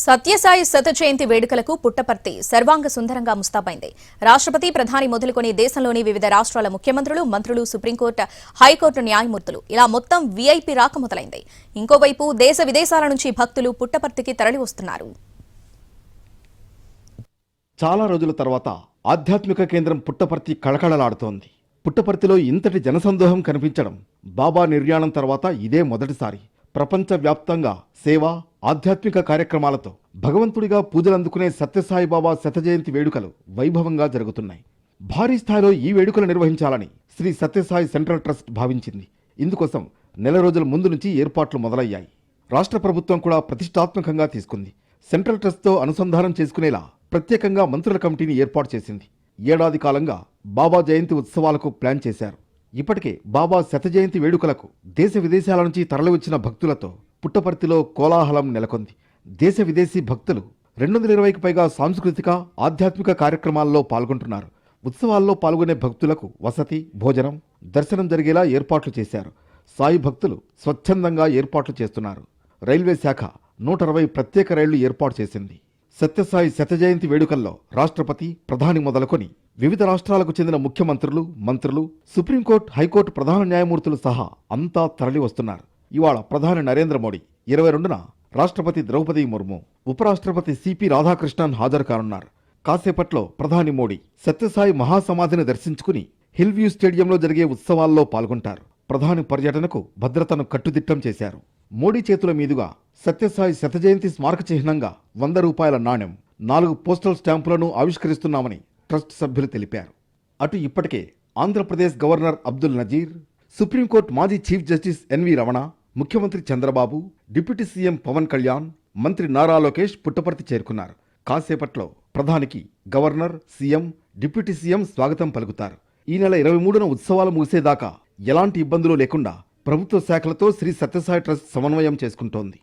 సత్యసాయి శత జయంతి వేడుకలకు పుట్టపర్తి సర్వాంగ సుందరంగా ముస్తాబైంది. రాష్ట్రపతి ప్రధాని మొదలుకొని దేశంలోని వివిధ రాష్ట్రాల ముఖ్యమంత్రులు మంత్రులు సుప్రీంకోర్టు హైకోర్టు న్యాయమూర్తులు. ఇలా మొత్తం వీఐపీ రాక మొదలైంది. ఇంకోవైపు దేశ విదేశాల నుంచి భక్తులు పుట్టపర్తికి తరలి వస్తున్నారు. చాలా రోజుల తర్వాత ఆధ్యాత్మిక కేంద్రం పుట్టపర్తి కళకళలాడుతోంది. పుట్టపర్తిలో ఇంతటి జనసందోహం కనిపించడం బాబా నిర్యాణం తర్వాత ఇదే మొదటిసారి. ప్రపంచవ్యాప్తంగా సేవ ఆధ్యాత్మిక కార్యక్రమాలతో భగవంతుడిగా పూజలందుకునే సత్యసాయి బాబా శతజయంతి వేడుకలు వైభవంగా జరుగుతున్నాయి. భారీ స్థాయిలో ఈ వేడుకలు నిర్వహించాలని శ్రీ సత్యసాయి సెంట్రల్ ట్రస్ట్ భావించింది. ఇందుకోసం నెల రోజుల ముందు నుంచి ఏర్పాట్లు మొదలయ్యాయి. రాష్ట్ర ప్రభుత్వం కూడా ప్రతిష్టాత్మకంగా తీసుకుంది. సెంట్రల్ ట్రస్ట్తో అనుసంధానం చేసుకునేలా ప్రత్యేకంగా మంత్రుల కమిటీని ఏర్పాటు చేసింది. ఏడాది కాలంగా బాబా జయంతి ఉత్సవాలకు ప్లాన్ చేశారు. ఇప్పటికే బాబా శతజయంతి వేడుకలకు దేశ విదేశాల నుంచి తరలివచ్చిన భక్తులతో పుట్టపర్తిలో కోలాహలం నెలకొంది. దేశ విదేశీ భక్తులు రెండు వందల ఇరవైకి పైగా సాంస్కృతిక ఆధ్యాత్మిక కార్యక్రమాల్లో పాల్గొంటున్నారు. ఉత్సవాల్లో పాల్గొనే భక్తులకు వసతి భోజనం దర్శనం జరిగేలా ఏర్పాట్లు చేశారు. సాయి భక్తులు స్వచ్ఛందంగా ఏర్పాట్లు చేస్తున్నారు. రైల్వే శాఖ నూట అరవై ప్రత్యేక రైళ్ళు ఏర్పాటు చేసింది. సత్యసాయి శతజయంతి వేడుకల్లో రాష్ట్రపతి ప్రధాని మొదలుకొని వివిధ రాష్ట్రాలకు చెందిన ముఖ్యమంత్రులు మంత్రులు సుప్రీంకోర్టు హైకోర్టు ప్రధాన న్యాయమూర్తులు సహా అంతా తరలి వస్తున్నారు ఇవాళ ప్రధాని నరేంద్ర మోడీ ఇరవై రెండున రాష్ట్రపతి ద్రౌపది ముర్ము ఉపరాష్ట్రపతి సిపి రాధాకృష్ణన్ హాజరు కానున్నారు కాసేపట్లో ప్రధాని మోడీ సత్యసాయి మహాసమాధిని దర్శించుకుని హిల్ వ్యూ స్టేడియంలో జరిగే ఉత్సవాల్లో పాల్గొంటారు. ప్రధాని పర్యటనకు భద్రతను కట్టుదిట్టం చేశారు. మోడీ చేతుల మీదుగా సత్యసాయి శతజయంతి స్మారక చిహ్నంగా వంద రూపాయల నాణెం నాలుగు పోస్టల్ స్టాంపులను ఆవిష్కరిస్తున్నామని ట్రస్ట్ సభ్యులు తెలిపారు. అటు ఇప్పటికే Andhra Pradesh governor Abdul Nazeer supreme court మాజీ చీఫ్ జస్టిస్ ఎన్వి రమణ ముఖ్యమంత్రి చంద్రబాబు డిప్యూటీ సీఎం పవన్ కళ్యాణ్ మంత్రి నారా లోకేష్ పుట్టపర్తి చేరుకున్నారు. కాసేపట్లో ప్రధానికి గవర్నర్ సీఎం డిప్యూటీ సీఎం స్వాగతం పలుకుతారు. ఈ నెల ఇరవై మూడున ఉత్సవాలు ముగిసేదాకా ఎలాంటి ఇబ్బందులు లేకుండా ప్రభుత్వ శాఖలతో శ్రీ సత్యసాయి ట్రస్ట్ సమన్వయం చేసుకుంటోంది.